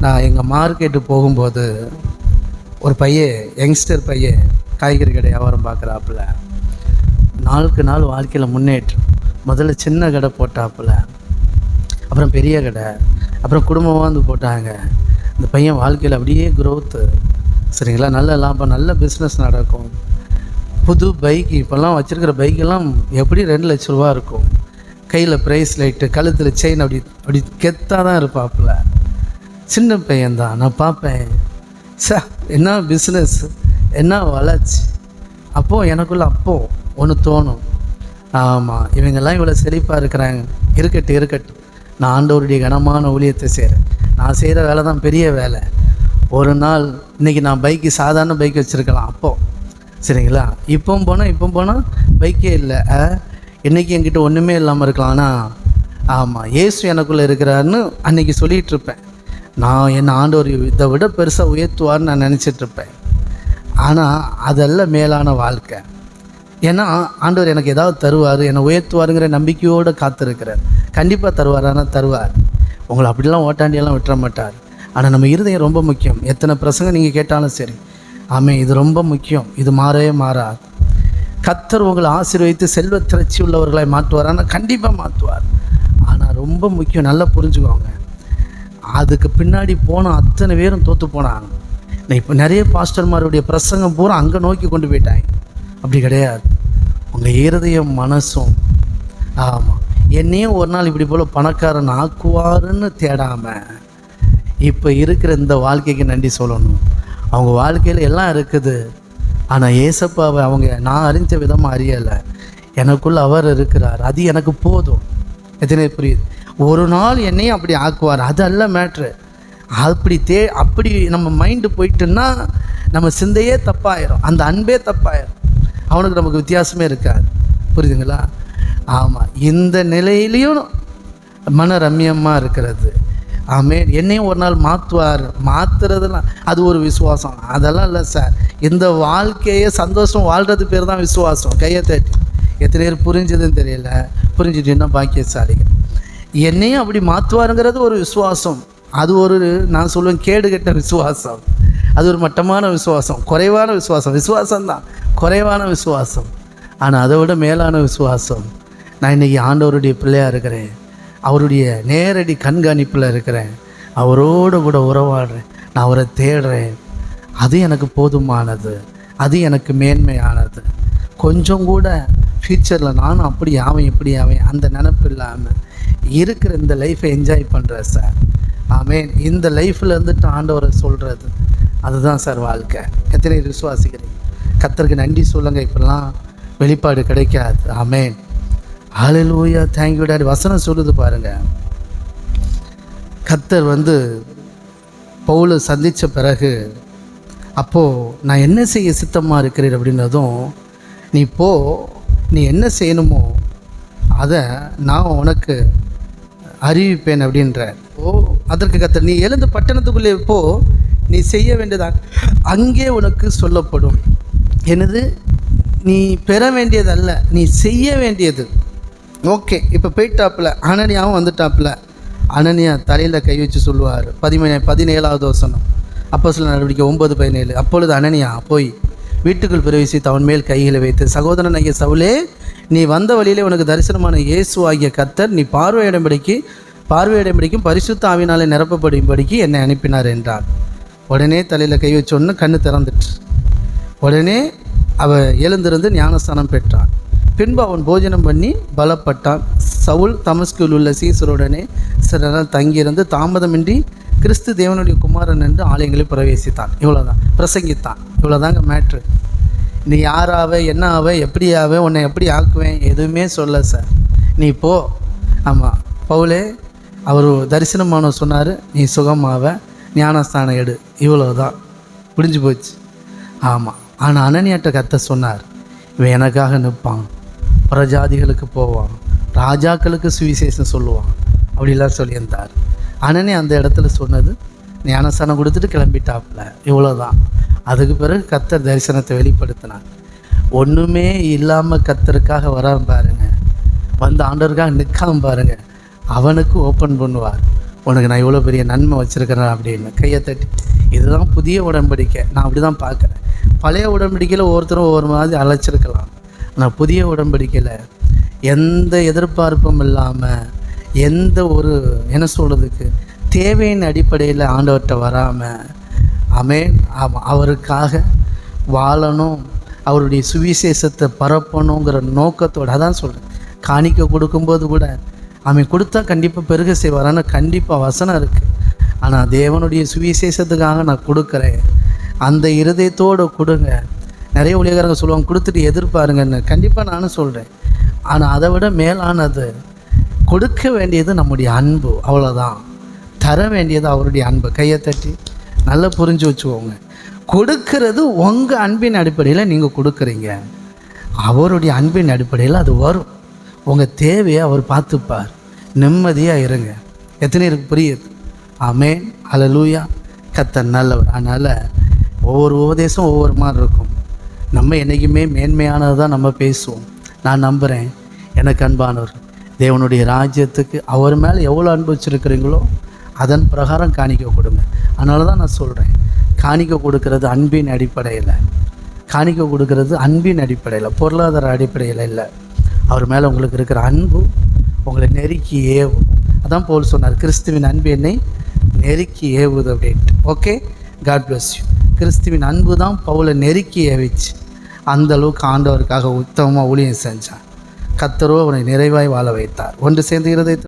நான் எங்கள் மார்க்கெட்டு போகும்போது ஒரு பையன் யங்ஸ்டர் பையன் காய்கறி கடை வியாபாரம் பார்க்குறாப்புல. நாளுக்கு நாள் வாழ்க்கையில் முன்னேற்றம். முதல்ல சின்ன கடை போட்டாப்புல. அப்புறம் பெரிய கடை. அப்புறம் குடும்பமாக வந்து போட்டாங்க. இந்த பையன் வாழ்க்கையில் அப்படியே க்ரோத்து சரிங்களா? நல்ல லாபம் நல்ல பிஸ்னஸ் நடக்கும். புது பைக் இப்போல்லாம் வச்சுருக்கிற பைக்கெல்லாம் எப்படி ரெண்டு லட்ச ரூபா இருக்கும்? கையில் ப்ரைஸ் லைட்டு கழுத்தில் செயின் அப்படி அப்படி கெத்தாக தான் இருப்பாப்புல. சின்ன பையன்தான். நான் பார்ப்பேன். ச என்ன பிஸ்னஸ் என்ன வளர்ச்சி? அப்போது எனக்குள்ள அப்போது ஒன்று தோணும். ஆமாம் இவங்கெல்லாம் இவ்வளோ செழிப்பாக இருக்கிறாங்க. இருக்கட்டும் இருக்கட்டும். நான் ஆண்டவருடைய கனமான ஊழியத்தை செய்கிறேன் நான் செய்கிற வேலை தான் பெரிய வேலை. ஒரு நாள் இன்றைக்கி நான் பைக்கு சாதாரண பைக் வச்சுருக்கலாம். அப்போது சரிங்களா? இப்போ போனால் இப்போ போனால் பைக்கே இல்லை. இன்றைக்கி என்கிட்ட ஒன்றுமே இல்லாமல் இருக்கலாம். ஆனால் ஆமாம் இயேசு எனக்குள்ளே இருக்கிறாருன்னு அன்றைக்கி சொல்லிகிட்ருப்பேன் நான் என் ஆண்டவர் இதை விட பெருசாக உயர்த்துவார்னு நான் நினச்சிட்டு இருப்பேன். ஆனால் அதெல்லாம் மேலான வாழ்க்கை. ஏன்னா ஆண்டவர் எனக்கு ஏதாவது தருவார் என்னை உயர்த்துவாருங்கிற நம்பிக்கையோடு காத்திருக்கிறார். கண்டிப்பாக தருவார்? ஆனால் தருவார். உங்களை அப்படிலாம் ஓட்டாண்டியெல்லாம் விட்டுற மாட்டார். ஆனால் நம்ம இருதயம் ரொம்ப முக்கியம். எத்தனை பிரசங்கம் நீங்கள் கேட்டாலும் சரி. ஆமே இது ரொம்ப முக்கியம். இது மாறவே மாறாது. கத்தர் உங்களை ஆசீர்வதித்து செல்வ திரட்சி உள்ளவர்களை மாற்றுவார். ஆனால் கண்டிப்பாக மாற்றுவார். ஆனால் ரொம்ப முக்கியம். நல்லா புரிஞ்சுக்கோங்க. அதுக்கு பின்னாடி போன அத்தனை பேரும் தோற்று போனாங்க. நான் இப்போ நிறைய பாஸ்டர்மாருடைய பிரசங்கம் பூரா அங்கே நோக்கி கொண்டு போயிட்டாங்க. அப்படி கிடையாது. உங்கள் இருதயம் மனசும் ஆமாம் என்னையும் ஒரு நாள் இப்படி போல் பணக்காரன் ஆக்குவாருன்னு தேடாமல் இப்போ இருக்கிற இந்த வாழ்க்கைக்கு நன்றி சொல்லணும். அவங்க வாழ்க்கையில் எல்லாம் இருக்குது. ஆனால் ஏசப்பாவை அவங்க நான் அறிஞ்ச விதமாக அறியலை. எனக்குள்ள அவர் இருக்கிறார். அது எனக்கு போதும். எத்தனை புரியுது? ஒரு நாள் என்னையும் அப்படி ஆக்குவார். அது அல்ல மேட்ரு அப்படி தே அப்படி நம்ம மைண்டு போயிட்டுன்னா நம்ம சிந்தையே தப்பாயிரும். அந்த அன்பே தப்பாயிரும். அவனுக்கு நமக்கு வித்தியாசமே இருக்காது. புரியுதுங்களா? ஆமாம் இந்த நிலையிலையும் மன ரம்யமாக இருக்கிறது. ஆமே என்னையும் ஒரு நாள் மாற்றுவார் மாற்றுறதுலாம் அது ஒரு விசுவாசம். அதெல்லாம் இல்லை சார் இந்த வாழ்க்கையே சந்தோஷம் வாழ்கிறது பேர் தான் விசுவாசம். கையை தட்டி எத்தனை பேர் புரிஞ்சதுன்னு தெரியல. புரிஞ்சுட்டுன்னா பாக்கியசாலிகள். என்னையும் அப்படி மாற்றுவாருங்கிறது ஒரு விசுவாசம். அது ஒரு நான் சொல்லுவேன் கேடு கெட்ட விசுவாசம். அது ஒரு மட்டமான விசுவாசம். குறைவான விசுவாசம். விசுவாசம் தான் குறைவான விசுவாசம். ஆனால் அதை விட மேலான விசுவாசம். நான் இன்றைக்கி ஆண்டவருடைய பிள்ளையாக இருக்கிறேன். அவருடைய நேரடி கண்காணிப்பில் இருக்கிறேன். அவரோடு கூட உறவாடுறேன். நான் அவரை தேடுறேன். அது எனக்கு போதுமானது. அது எனக்கு மேன்மையானது. கொஞ்சம் கூட ஃப்யூச்சரில் நானும் அப்படி ஆவேன் இப்படி ஆவேன் அந்த நினப்பு இல்லாமல் இருக்கிற இந்த லைஃப்பை என்ஜாய் பண்ணுறேன் சார் ஆமேன். இந்த லைஃப்பில் இருந்துட்டு ஆண்டவரை சொல்கிறது அதுதான் சார் வாழ்க்கை. எத்தனை பேர் விசுவாசிக்கிறீங்க? கத்தருக்கு நன்றி சொல்லுங்கள் இப்பெல்லாம் வெளிப்பாடு கிடைக்காது. ஆமேன். ஹalleluya தேங்க்யூ டாடி வசனம் சொல்லுது பாருங்கள் கத்தர் வந்து பவுலை சந்தித்த பிறகு அப்போது நான் என்ன செய்ய சித்தமாக இருக்கிறேன் அப்படின்றதும் நீ போ நீ என்ன செய்யணுமோ அதை நான் உனக்கு அறிவிப்பேன் அப்படின்ற. ஓ அதற்கு கத்த நீ எழுந்து பட்டணத்துக்குள்ளே போ நீ செய்ய வேண்டியதா? அங்கே உனக்கு சொல்லப்படும். எனது நீ பெற வேண்டியது அல்ல நீ செய்ய வேண்டியது. ஓகே இப்போ போயிட்டாப்புல. அனனியாவும் வந்துட்டாப்புல. அனனியா தலையில் கை வச்சு சொல்லுவார். பதிமூணு பதினேழாவது வசனம். அப்போ சில நடவடிக்கை ஒம்பது பதினேழு. அப்பொழுது அனனியா போய் வீட்டுக்குள் பிரவேசித்து அவன் மேல் கைகளை வைத்து சகோதரன் ஐய சவுலே நீ வந்த வழியிலே உனக்கு தரிசனமான இயேசு ஆகிய கத்தர் நீ பார்வையிடும்படிக்கு பார்வையிடும்படிக்கும் பரிசுத்த ஆவினாலே நிரப்பப்படும்படிக்கு என்னை அனுப்பினார் என்றார். உடனே தலையில் கை வச்சோன்னு கண்ணு திறந்துட்டு உடனே அவ எழுந்திருந்து ஞானஸ்தானம் பெற்றான் பின்பு அவன் போஜனம் பண்ணி பலப்பட்டான். சவுல் தமஸ்கில் உள்ள சீசருடனே சில நாள் தங்கியிருந்து தாமதமின்றி கிறிஸ்து தேவனுடைய குமாரன் என்று ஆலயங்களில் பிரவேசித்தான். இவ்வளோதான் பிரசங்கித்தான். இவ்வளோதாங்க மேட்ரு நீ யாராவ என்ன ஆவ எப்படி ஆவ உன்னை எப்படி ஆக்குவேன் எதுவுமே சொல்ல சார் நீ போ. ஆமாம் பவுலே அவர் தரிசனமான சொன்னார் நீ சுகமாவ ஞானஸ்தானம் எடு. இவ்வளோதான் முடிஞ்சு போச்சு. ஆமாம் ஆனால் அனனியாட்ட கத்த சொன்னார் இவன் எனக்காக நிற்பான். பிரஜாதிகளுக்கு போவான். ராஜாக்களுக்கு சுவிசேஷம் சொல்லுவான் அப்படிலாம் சொல்லியிருந்தார். அனனி அந்த இடத்துல சொன்னது ஞானஸ்தானம் கொடுத்துட்டு கிளம்பிட்டாப்புல. இவ்வளோதான் அதுக்கு பிறகு கத்தர் தரிசனத்தை வெளிப்படுத்தினார். ஒன்றுமே இல்லாமல் கத்தருக்காக வராம பாருங்க. வந்து ஆண்டவருக்காக நிற்காம பாருங்க. அவனுக்கு ஓப்பன் பண்ணுவார். உனக்கு நான் இவ்வளோ பெரிய நன்மை வச்சுருக்கிறேன் அப்படின்னு கையை தட்டி இதுதான் புதிய உடன்படிக்கை. நான் அப்படி தான் பார்க்குறேன். பழைய உடன்படிக்கையில் ஒவ்வொருத்தரும் ஒவ்வொரு மாதிரி அழைச்சிருக்கலாம் ஆனால் புதிய உடன்படிக்கையில் எந்த எதிர்பார்ப்பும் இல்லாமல் எந்த ஒரு என்ன சொல்கிறதுக்கு தேவையின் அடிப்படையில் ஆண்டவர்கிட்ட வராமல் அமேன் அவருக்காக வாழணும் அவருடைய சுவிசேஷத்தை பரப்பணுங்கிற நோக்கத்தோடு அதான் சொல்கிறேன் காணிக்க கொடுக்கும்போது கூட அவன் கொடுத்தா கண்டிப்பாக பெருக செய்வார் ஆனால் கண்டிப்பாக வசனம் இருக்குது ஆனால் தேவனுடைய சுவிசேஷத்துக்காக நான் கொடுக்குறேன். அந்த இருதயத்தோடு கொடுங்க. நிறைய ஊழியக்காரங்க சொல்லுவாங்க கொடுத்துட்டு எதிர்பாருங்கன்னு. கண்டிப்பாக நானும் சொல்கிறேன் ஆனால் அதை விட மேலானது கொடுக்க வேண்டியது நம்முடைய அன்பு அவ்வளோதான் தர வேண்டியது அவருடைய அன்பு. கையை தட்டி நல்லா புரிஞ்சு வச்சுக்கோங்க. கொடுக்கறது உங்கள் அன்பின் அடிப்படையில் நீங்கள் கொடுக்குறீங்க. அவருடைய அன்பின் அடிப்படையில் அது வரும். உங்கள் தேவையை அவர் பார்த்துப்பார். நிம்மதியாக இருங்க. எத்தனை இருக்கு? புரியுது? ஆமேன். அலலூயா கத்த நல்லவர். அதனால் ஒவ்வொரு உபதேசம் ஒவ்வொரு மாதிரி இருக்கும். நம்ம என்றைக்குமே மேன்மையானது தான் நம்ம பேசுவோம். நான் நம்புகிறேன் எனக்கு அன்பானவர். தேவனுடைய ராஜ்யத்துக்கு அவர் மேலே எவ்வளோ அன்பு வச்சுருக்கிறீங்களோ அதன் பிரகாரம் காணிக்க கொடுங்க. அதனால தான் நான் சொல்கிறேன் காணிக்க கொடுக்கறது அன்பின் அடிப்படையில். காணிக்க கொடுக்கறது அன்பின் அடிப்படையில் பொருளாதார அடிப்படையில் இல்லை. அவர் மேலே உங்களுக்கு இருக்கிற அன்பு உங்களை நெருக்கி ஏவும். அதான் போல் சொன்னார் கிறிஸ்துவின் அன்பு என்னை நெருக்கி ஏவுது அப்படின்ட்டு ஓகே காட் பிளஸ் யூ கிறிஸ்துவின் அன்பு தான் பவுலை நெருக்கி ஏவிச்சு. அந்தளவுக்கு ஆண்டவருக்காக உத்தமமாக ஊழியம் செஞ்சான் கத்தரோ அவனை நிறைவாய் வாழ வைத்தார். ஒன்று சேர்ந்து இருதயத்தை